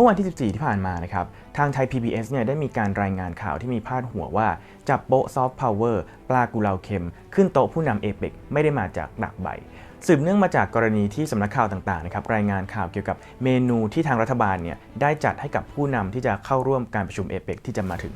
มื่อวันที่ 14 ที่ผ่านมานะครับ ทางไทย PBS เนี่ยได้มีการรายงานข่าวที่มีพาดหัวว่า จับโป๊ะซอฟต์พาวเวอร์ปลากุเลาเค็ม ขึ้นโต๊ะผู้นำเอเปกไม่ได้มาจากดักใบสืบเนื่องมาจากกรณีที่สำนักข่าวต่างๆนะครับรายงานข่าวเกี่ยวกับเมนูที่ทางรัฐบาลเนี่ยได้จัดให้กับผู้นำที่จะเข้าร่วมการประชุมเอเปกที่จะมาถึง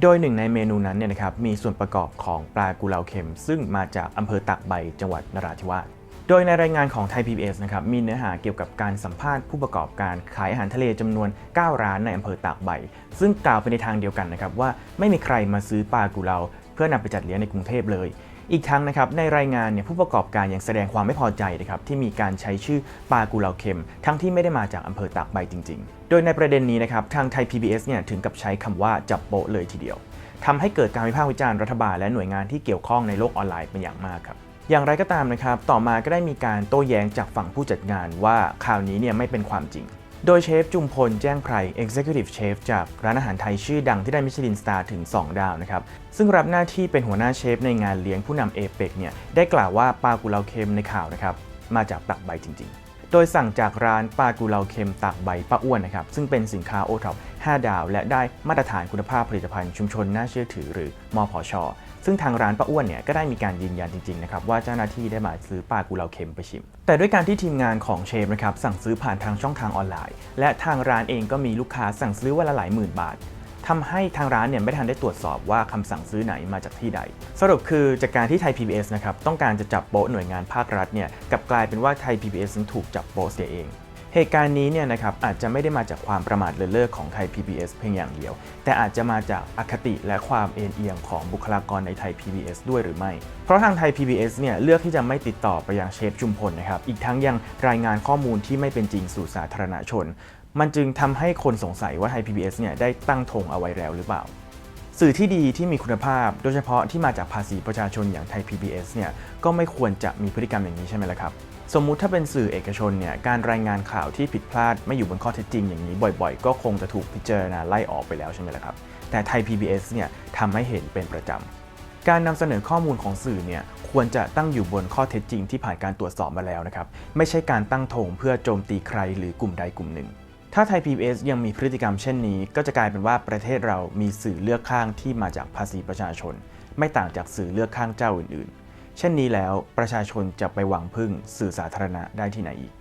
โดยหนึ่งในเมนูนั้นเนี่ยนะครับมีส่วนประกอบของปลากุเลาเค็ม ซึ่งมาจากอำเภอตากใบจังหวัดนราธิวาส โดยในรายงานของไทย PBS นะครับมีเนื้อหาเกี่ยวกับการสัมภาษณ์ผู้ประกอบการขายอาหารทะเลจำนวน 9 ร้านในอำเภอตากใบ ซึ่งกล่าวไปในทางเดียวกันนะครับว่าไม่มีใครมาซื้อปลากุเลาเพื่อนำไปจัดเลี้ยงในกรุงเทพเลย อีกทั้งนะครับในรายงานเนี่ยผู้ประกอบการยังแสดงความไม่พอใจนะครับที่มีการใช้ชื่อปลากุเลาเค็ม ทั้งที่ไม่ได้มาจากอำเภอตากใบจริง ๆ โดยในประเด็นนี้นะครับทางไทย PBS เนี่ยถึงกับใช้คำว่าจับโปะเลยทีเดียวทำให้เกิดการวิพากษ์วิจารณ์รัฐบาลและหน่วยงานที่เกี่ยวข้องในโลกออนไลน์เป็นอย่างมากครับ อย่างไรก็ตามนะครับ ต่อมาก็ได้มีการโต้แย้งจากฝั่งผู้จัดงานว่าข่าวนี้เนี่ยไม่เป็นความจริง โดยเชฟจุมพลแจ้งไพร Executive Chef จากร้านอาหารไทยชื่อดังที่ได้มิชลินสตาร์ถึง 2 ดาวนะครับ ซึ่งรับหน้าที่เป็นหัวหน้าเชฟในงานเลี้ยงผู้นำเอเปกเนี่ยได้กล่าวว่าปลากุเลาเค็มในข่าวนะครับมาจากตักใบจริง ๆ โดยสั่งจากร้านปลากุเลาเค็มตากใบป้าอ้วนนะครับซึ่งเป็นสินค้าโอท็อป 5 ดาว และได้มาตรฐานคุณภาพผลิตภัณฑ์ชุมชนน่าเชื่อถือหรือมพชซึ่งทางร้านป้าอ้วนเนี่ยก็ได้มีการยืนยันจริงๆนะครับว่าเจ้าหน้าที่ได้มาซื้อปลากุเลาเค็มไปชิม แต่ด้วยการที่ทีมงานของเชฟนะครับสั่งซื้อผ่านทางช่องทางออนไลน์ และทางร้านเองก็มีลูกค้าสั่งซื้อวันละหลายหมื่นบาททำให้ทางร้านเนี่ยไม่ทันได้ตรวจสอบว่าคำสั่งซื้อไหนมาจากที่ใด สรุปคือจากการที่ไทย PBS นะครับต้องการจะจับโป๊ะหน่วยงานภาครัฐเนี่ยกลับกลายเป็นว่าไทย PBS ถูกจับโป๊ะเสียเอง เหตุการณ์นี้เนี่ยนะครับอาจจะไม่ได้มาจากความประมาทเลินเล่อของไทย PBS เพียงอย่างเดียว แต่อาจจะมาจากอคติและความเอ็นเอียงของบุคลากรในไทย PBS ด้วยหรือไม่ เพราะทางไทย PBS เนี่ยเลือกที่จะไม่ติดต่อไปยังเชฟจุมพลนะครับอีกทั้งยังรายงานข้อมูลที่ไม่เป็นจริงสู่สาธารณชน มันจึงทำให้คนสงสัยว่าไทย PBS เนี่ยได้ตั้งธงเอาไว้แล้วหรือเปล่าสื่อที่ดีที่มีคุณภาพ โดยเฉพาะที่มาจากภาษีประชาชนอย่างไทย PBS เนี่ยก็ไม่ควรจะมีพฤติกรรมอย่างนี้ใช่ไหมล่ะครับ สมมุติถ้าเป็นสื่อเอกชนเนี่ยการรายงานข่าวที่ผิดพลาดไม่อยู่บนข้อเท็จจริงอย่างนี้บ่อยๆ ก็คงจะถูกพิจารณาไล่ออกไปแล้วใช่ไหมล่ะครับ แต่ไทย PBS เนี่ยทำให้เห็นเป็นประจำ การนำเสนอข้อมูลของสื่อเนี่ยควรจะตั้งอยู่บนข้อเท็จจริงที่ผ่านการตรวจสอบมาแล้วนะครับ ไม่ใช่การตั้งธงเพื่อโจมตีใครหรือกลุ่มใดกลุ่มหนึ่ง ถ้าไทย PBS ยังมีพฤติกรรมเช่นนี้ ก็จะกลายเป็นว่าประเทศเรามีสื่อเลือกข้างที่มาจากภาษีประชาชน ไม่ต่างจากสื่อเลือกข้างเจ้าอื่นๆ เช่นนี้แล้วประชาชนจะไปหวังพึ่งสื่อสาธารณะได้ที่ไหนอีก